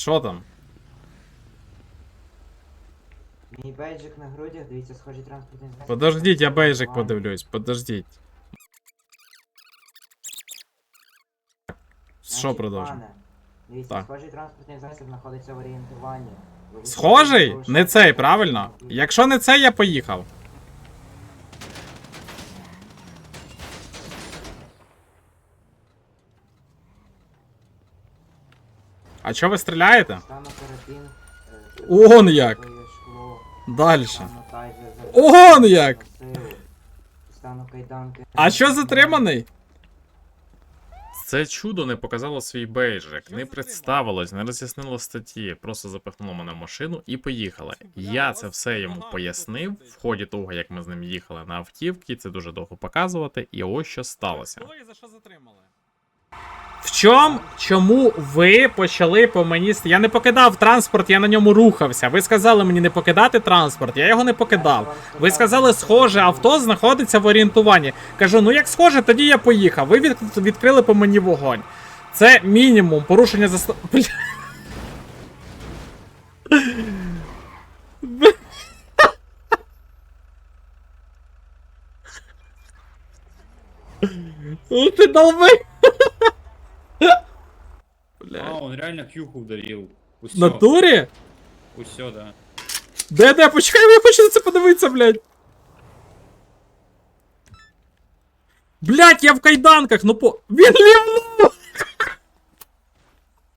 Що там? Мій бейджик на грудях, дивіться, схожі транспортні засоби. Подождіть, я бейджик подивлюсь, подождіть. Що Значить, продовжимо? пане, Дивіться, Так. схожий транспортний засіб знаходиться в орієнтуванні. Схожий? Не цей, правильно? Якщо не цей, я поїхав. А чого ви стріляєте? Карабін. е, Он як. Дальше. Он як. А що затриманий? Це чудо не показало свій бейджик, не представилось, не роз'яснило статті, просто запихнуло мене в машину і поїхали. Я це все йому пояснив в ході того, як ми з ним їхали на автівки. Це дуже довго показувати, і ось що сталося. В чому? Чому ви почали по мені? Я не покидав транспорт, я на ньому рухався. Ви сказали мені не покидати транспорт, я його не покидав. Ви сказали, схоже, авто знаходиться в орієнтуванні. Кажу, ну як схоже, тоді я поїхав. Ви від... відкрили по мені вогонь. Це мінімум порушення за Бля. Ну ти долби. А, Бля. он реально кьюху ударил. В Усё, натурі? усё, да. Де, де, почекай, я хочу на це подивитися, блядь. Блядь, я в кайданках, ну по. Він лівнув!